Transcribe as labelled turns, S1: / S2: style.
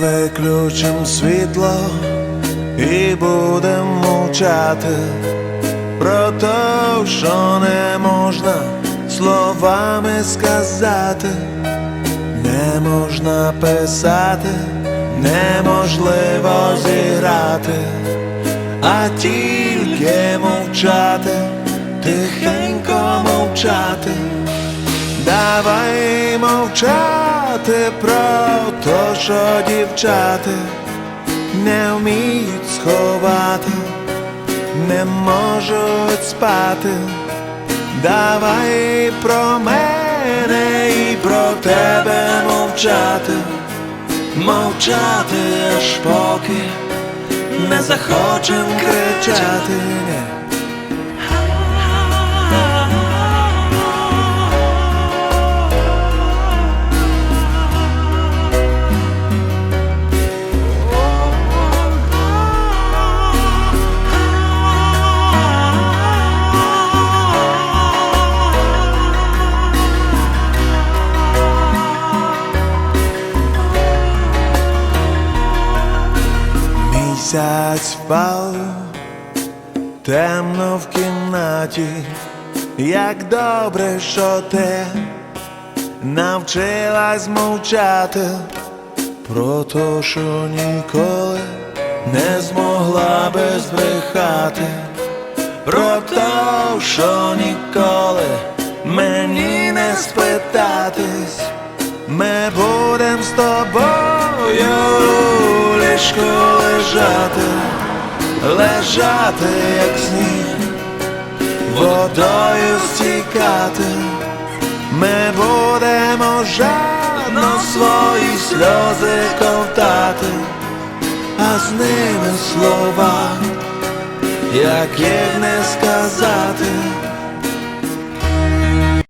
S1: виключим світло і будем мовчати. Про те, що не можна словами сказати, не можна писати, неможливо зіграти, а тільки мовчати, тихенько мовчати. Давай мовчати про те, що дівчата не вміють сховати, не можуть спати. Давай про мене і про тебе мовчати, мовчати аж поки не захочем кричати. Місяць впав темно в кімнаті, як добре, що ти навчилась мовчати. Про те, що ніколи не змогла би збрехати, про те, що ніколи мені не спитатись. Ми будем з тобою ліжку лежати, лежати, як сніг, водою стікати. Ми будемо жадно свої сльози ковтати, а з ними слова, як їх не сказати.